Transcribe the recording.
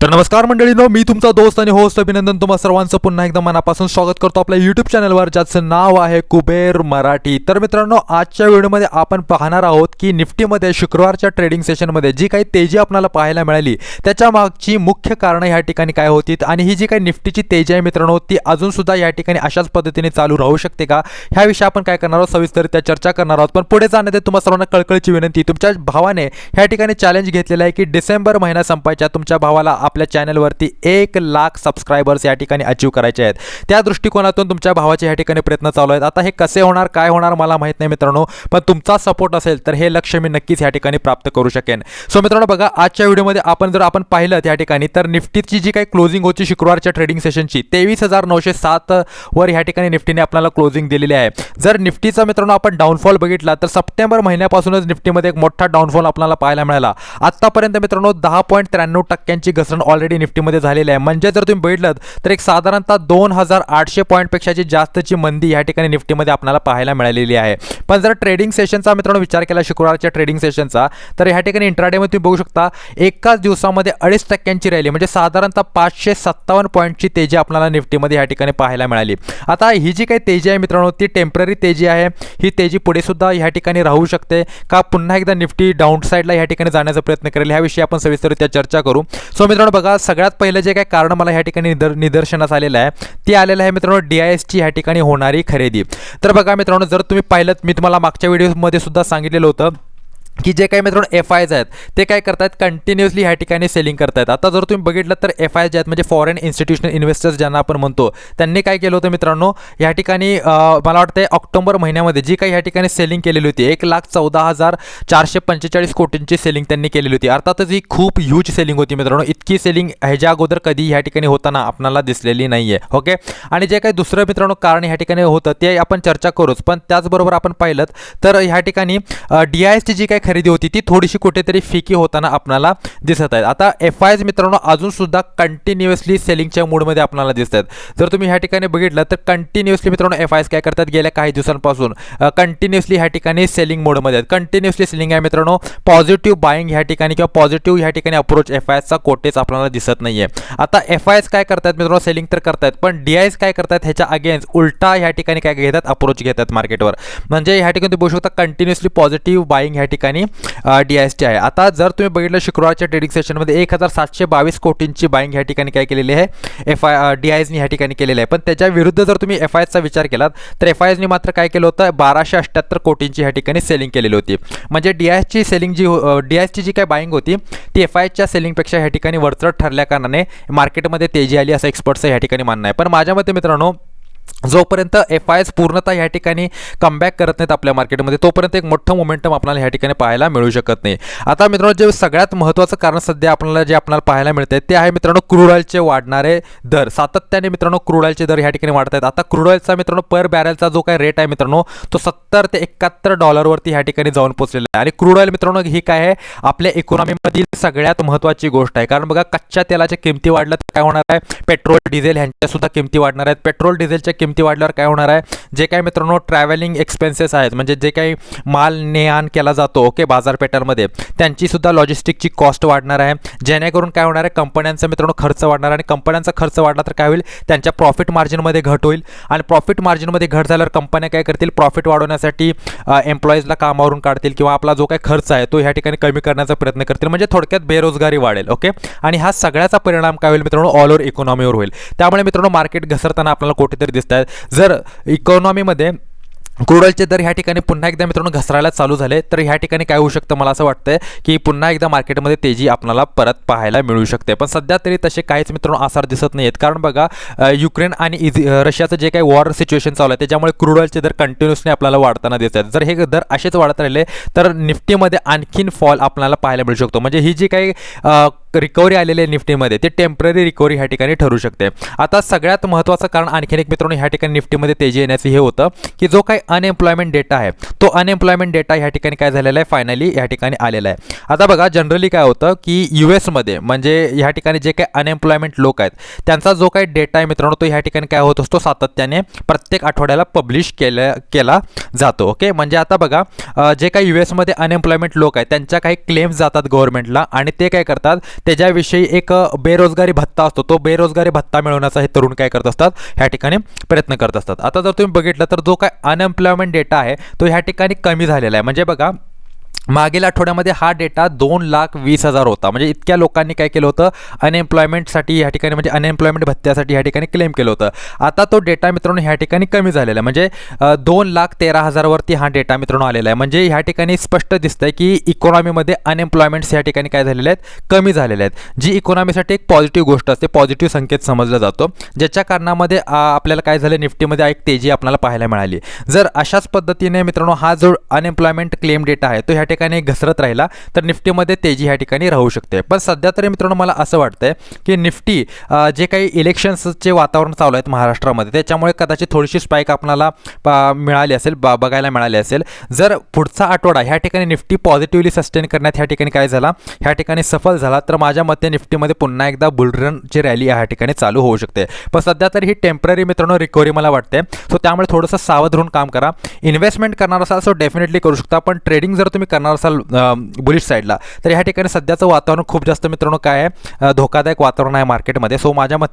तर नमस्कार मंडळीनो मी तुमचा दोस्त आणि होस्ट अभिनंदन तुम्हा सर्वांचं पुन्हा एकदा मनापासून स्वागत करतो आपल्या यूट्यूब चॅनलवर ज्याचं नाव आहे कुबेर मराठी. तर मित्रांनो आजच्या व्हिडिओमध्ये आपण पाहणार आहोत की निफ्टीमध्ये शुक्रवारच्या ट्रेडिंग सेशनमध्ये जी काही तेजी आपल्याला पाहायला मिळाली त्याच्या मागची मुख्य कारणं ह्या ठिकाणी काय होती आणि ही जी काही निफ्टीची तेजी आहे मित्रांनो ती अजून सुद्धा या ठिकाणी अशाच पद्धतीने चालू राहू शकते का? ह्याविषयी आपण काय करणार आहोत? सविस्तर त्या चर्चा करणार आहोत. पण पुढे जाण्यात तुम्हाला सर्वांना कळकळीची विनंती तुमच्या भावाने ह्या ठिकाणी चॅलेंज घेतलेलं आहे की डिसेंबर महिना संपायच्या तुमच्या भावाला आपल्या चॅनलवरती एक लाख सबस्क्रायबर्स या ठिकाणी अचीव करायचे आहेत. त्या दृष्टिकोनातून तुमच्या भावाचे या ठिकाणी प्रयत्न चालू आहेत. आता हे कसे होणार काय होणार मला माहीत नाही मित्रांनो पण तुमचा सपोर्ट असेल तर हे लक्ष मी नक्कीच या ठिकाणी प्राप्त करू शकेन. सो मित्रांनो बघा आजच्या व्हिडिओमध्ये आपण जर आपण पाहिलं त्या ठिकाणी तर निफ्टीची जी काही क्लोजिंग होती शुक्रवारच्या ट्रेडिंग सेशनची तेवीस हजार नऊशे सात वर ह्या ठिकाणी निफ्टीने आपल्याला क्लोजिंग दिलेली आहे. जर निफ्टीचा मित्रांनो आपण डाऊनफॉल बघितला तर सप्टेंबर महिन्यापासूनच निफ्टीमध्ये एक मोठा डाऊनफॉल आपल्याला पाहायला मिळाला. आतापर्यंत मित्रांनो दहा पॉईंट त्र्याण्णव टक्क्यांची घसरण ऑलरेडी निफ्टीमध्ये झालेलं आहे. म्हणजे जर तुम्ही बघितलं तर एक साधारणतः दोन हजार आठशे पॉईंटपेक्षाची जास्तची मंदी या ठिकाणी निफ्टीमध्ये आपल्याला पाहायला मिळालेली आहे. पण जर ट्रेडिंग सेशनचा मित्रांनो विचार केला शुक्रवारच्या ट्रेडिंग सेशनचा तर ह्या ठिकाणी इंट्राडेमध्ये तुम्ही बघू शकता एकाच दिवसामध्ये अडीच टक्क्यांची रॅली म्हणजे साधारणतः पाचशे सत्तावन्न पॉईंटची तेजी आपल्याला निफ्टीमध्ये या ठिकाणी पाहायला मिळाली. आता ही जी काही तेजी आहे मित्रांनो ती टेंपररी तेजी आहे. ही तेजी पुढे सुद्धा ह्या ठिकाणी राहू शकते. का पुन्हा एकदा निफ्टी डाऊन साईडला ह्या ठिकाणी जाण्याचा प्रयत्न करेल ह्याविषयी आपण सविस्तररित्या चर्चा करू. सो मित्रांनो बघा सगळ्यात पहिलं जे काही कारण मला ह्या ठिकाणी निदर निदर्शनास आलेलं आहे ते आलेलं आहे मित्रांनो डी आय एसची ह्या ठिकाणी होणारी खरेदी. तर बघा मित्रांनो जर तुम्ही पाहिलं मी तुम्हाला मागच्या व्हिडिओमध्ये सुद्धा सांगितलेलं होतं की जे काही मित्रांनो एफ आयज आहेत ते काय करतायत कंटिन्युअसली ह्या ठिकाणी सेलिंग करतायत. आता जर तुम्ही बघितलं तर एफ आय जे आहेत म्हणजे फॉरेन इन्स्टिट्यूशनल इन्व्हेस्टर्स ज्यांना आपण म्हणतो त्यांनी काय केलं होतं मित्रांनो ह्या ठिकाणी मला वाटतं ऑक्टोबर महिन्यामध्ये जी काही ह्या ठिकाणी सेलिंग केलेली होती एक लाख चौदा हजार चारशे पंचेचाळीस कोटींची सेलिंग त्यांनी केलेली होती. अर्थातच ही खूप ह्यूज सेलिंग होती मित्रांनो. इतकी सेलिंग ह्याच्या अगोदर कधी ह्या ठिकाणी होताना आपल्याला दिसलेली नाही आहे ओके आणि जे काही दुसरं मित्रांनो कारण ह्या ठिकाणी होतं ते आपण चर्चा करूच. पण त्याचबरोबर आपण पाहिलं तर ह्या ठिकाणी डी आय एसची जी काही खरेदी होती ती थोडीशी कुठेतरी फिकी होताना आपल्याला दिसत आहेत. आता एफ आयज मित्रांनो अजून सुद्धा कंटिन्युअसली सेलिंगच्या मूडमध्ये आपल्याला दिसत आहेत. जर तुम्ही ह्या ठिकाणी बघितलं तर कंटिन्युअसली मित्रांनो एफ आयज काय करतात? गेल्या काही दिवसांपासून कंटिन्युअसली ह्या ठिकाणी सेलिंग मोडमध्ये आहेत. कंटिन्युअसली सेलिंग आहे मित्रांनो पॉझिटिव्ह बाईंग ह्या ठिकाणी किंवा पॉझिटिव्ह ह्या ठिकाणी अप्रोच एफ आयचा कोटेच आपल्याला दिसत नाही आहे आता एफ आयज काय करतात मित्रांनो? सेलिंग तर करतात पण डी आयज काय करतात ह्याच्या अगेन्स्ट उलटा ह्या ठिकाणी काय घेतात? अप्रोच घेतात मार्केटवर म्हणजे ह्या ठिकाणी तुम्ही बघू शकता कंटिन्युअसली पॉझिटिव्ह बाईंग ह्या ठिकाणी डी एस टी आहे. आता जर तुम्ही बघितलं शुक्रवारच्या ट्रेडिंग सेशनमध्ये एक हजार सातशे बावीस कोटींची बाईंग ह्या ठिकाणी काय केलेली आहे? एफ आय डी आय एसनी ह्या ठिकाणी केलेली आहे. पण त्याच्या विरुद्ध जर तुम्ही एफ आय एसचा विचार केलात तर एफ आय एसनी मात्र काय केलं होतं? बाराशे अठ्ठ्याहत्तर कोटींची ह्या ठिकाणी सेलिंग केलेली होती. म्हणजे डी आय एसची सेलिंग जी डी आय एसची जी काय बाईंग होती ती एफ आय एसच्या सेलिंगपेक्षा ह्या ठिकाणी वरचढ ठरल्या कारणाने मार्केटमध्ये तेजी आली असं एक्सपर्टचं ह्या ठिकाणी मानणं आहे. पण माझ्या मते मित्रांनो जोपर्यंत एफ आय एस पूर्णतः ह्या ठिकाणी कमबॅक करत नाहीत आपल्या मार्केटमध्ये तोपर्यंत एक मोठं मोमेंटम आपल्याला ह्या ठिकाणी पाहायला मिळू शकत नाही. आता मित्रांनो जे सगळ्यात महत्त्वाचं कारण सध्या आपल्याला जे आपल्याला पाहायला मिळत आहे ते आहे मित्रांनो क्रूड ऑइलचे वाढणारे दर. सातत्याने मित्रांनो क्रूड ऑइलचे दर ह्या ठिकाणी वाढत आहेत आता क्रूड ऑइलचा मित्रांनो पर बॅरलचा जो काही रेट आहे मित्रांनो तो सत्तर ते एकाहत्तर डॉलरवरती ह्या ठिकाणी जाऊन पोचलेला आहे. आणि क्रूड ऑइल मित्रांनो ही काय आहे? आपल्या इकॉनॉमीमधील सगळ्यात महत्त्वाची गोष्ट आहे. कारण बघा कच्च्या तेलाच्या किमती वाढल्या तर काय होणार आहे? पेट्रोल डिझेल ह्यांच्या सुद्धा किमती वाढणार आहेत. पेट्रोल डिझेलच्या किमती वाढल्यावर काय होणार आहे? जे काही मित्रांनो ट्रॅव्हलिंग एक्सपेन्सेस आहेत म्हणजे जे काही माल ने आण केला जातो ओके बाजारपेठांमध्ये त्यांचीसुद्धा लॉजिस्टिकची कॉस्ट वाढणार आहे. जेणेकरून काय होणार आहे? कंपन्यांचा मित्रांनो खर्च वाढणार आणि कंपन्यांचा खर्च वाढला तर काय होईल? त्यांच्या प्रॉफिट मार्जिनमध्ये घट होईल. आणि प्रॉफिट मार्जिनमध्ये घट झाल्यावर कंपन्या काय करतील? प्रॉफिट वाढवण्यासाठी एम्प्लॉईजला कामावरून काढतील किंवा आपला जो काही खर्च आहे तो ह्या ठिकाणी कमी करण्याचा प्रयत्न करतील. म्हणजे थोडक्यात बेरोजगारी वाढेल ओके? आणि हा सगळ्याचा परिणाम काय होईल मित्रांनो? ऑल ओव्हर इकॉनॉमीवर होईल. त्यामुळे मित्रांनो मार्केट घसरताना आपल्याला कुठेतरी दिसत आहेत. जर इकॉनॉमीमध्ये क्रूड ऑइलचे दर ह्या ठिकाणी पुन्हा एकदा मित्रांनो घसरायला चालू झाले तर ह्या ठिकाणी काय होऊ शकतं मला असं वाटतं की पुन्हा एकदा मार्केटमध्ये तेजी आपल्याला परत पाहायला मिळू शकते. पण सध्या तरी तसे काहीच मित्रांनो आसार दिसत नाही आहेत कारण बघा युक्रेन आणि इज रशियाचं जे काही वॉर सिच्युएशन चालू आहे त्याच्यामुळे क्रूड ऑइलचे दर कंटिन्युअसली आपल्याला वाढताना दिसत आहेत. जर हे दर असेच वाढत राहिले तर निफ्टीमध्ये आणखीन फॉल आपल्याला पाहायला मिळू शकतो. म्हणजे ही जी काही रिकव्हरी आलेली आहे निफ्टीमध्ये. ते टेंपररी रिकव्हरी ह्या ठिकाणी ठरू शकते. आता सगळ्यात महत्त्वाचं कारण आणखीन एक मित्रांनो ह्या ठिकाणी निफ्टीमध्ये तेजी येण्याचं हे होतं की जो काही अनएम्प्लॉयमेंट डेटा आहे तो अनएम्प्लॉयमेंट डेटा ह्या ठिकाणी काय झालेला आहे? फायनली ह्या ठिकाणी आलेला आहे. आता बघा जनरली काय होतं की यू एसमध्ये म्हणजे ह्या ठिकाणी जे काही अनएम्प्लॉयमेंट लोक आहेत त्यांचा जो काही डेटा आहे मित्रांनो तो ह्या ठिकाणी काय होत असतो? सातत्याने प्रत्येक आठवड्याला पब्लिश केल्या केला जातो ओके म्हणजे आता बघा जे काही यू एसमध्ये अनएम्प्लॉयमेंट लोक आहेत त्यांच्या काही क्लेम्स जातात गव्हर्नमेंटला आणि ते काय करतात? त्याच्याविषयी एक बेरोजगारी भत्ता असतो. तो बेरोजगारी भत्ता मिळवण्याचा हे तरुण काय करत असतात? ह्या ठिकाणी प्रयत्न करत असतात. आता जर तुम्ही बघितलं तर जो काय अनएम्प्लॉयमेंट डेटा आहे तो ह्या ठिकाणी कमी झालेला आहे. म्हणजे बघा मागील आठवड्यामध्ये हा डेटा दोन लाख वीस हजार होता. म्हणजे इतक्या लोकांनी काय केलं होतं? अनएम्प्लॉयमेंटसाठी ह्या ठिकाणी म्हणजे अनएम्प्लॉयमेंट भत्त्यासाठी ह्या ठिकाणी क्लेम केलं होतं. आता तो डेटा मित्रांनो ह्या ठिकाणी कमी झालेला आहे. म्हणजे दोन लाख तेरा हजारवरती हा डेटा मित्रांनो आलेला आहे. म्हणजे ह्या ठिकाणी स्पष्ट दिसतं आहे की इकॉनॉमीमध्ये अनएम्प्लॉयमेंट्स ह्या ठिकाणी काय झालेले आहेत? कमी झालेले आहेत. जी इकॉनॉमीसाठी एक पॉझिटिव्ह गोष्ट असते पॉझिटिव्ह संकेत समजला जातो. ज्याच्या कारणामध्ये आपल्याला काय झालं? निफ्टीमध्ये एक तेजी आपल्याला पाहायला मिळाली. जर अशाच पद्धतीने मित्रांनो हा जो अनएम्प्लॉयमेंट क्लेम डेटा आहे तो ह्या ठिकाणी घसरत राहिला तर निफ्टीमध्ये तेजी ह्या ठिकाणी राहू शकते. पण सध्या तरी मित्रांनो मला असं वाटतंय की निफ्टी जे काही इलेक्शन्सचे वातावरण चालू आहेत महाराष्ट्रामध्ये त्याच्यामुळे कदाचित थोडीशी स्पाईक आपल्याला मिळाली असेल बा बघायला मिळाली असेल. जर पुढचा आठवडा ह्या ठिकाणी निफ्टी पॉझिटिव्हली सस्टेन करण्यात ह्या ठिकाणी काय झाला? ह्या ठिकाणी सफल झाला तर माझ्या मते निफ्टीमध्ये पुन्हा एकदा बुलरनची रॅली ह्या ठिकाणी चालू होऊ शकते. पण सध्या तरी ही टेंपररी मित्रांनो रिकव्हरी मला वाटते सो त्यामुळे थोडंसं सावध राहून काम करा. इन्व्हेस्टमेंट करणार असाल सो डेफिनेटली करू शकता. पण ट्रेडिंग जर तुम्ही करणार असाल बुलिश साईडला तर ह्या ठिकाणी सध्याचं वातावरण खूप जास्त मित्रांनो काय आहे धोकादायक वातावरण आहे मार्केटमध्ये सो माझ्या मते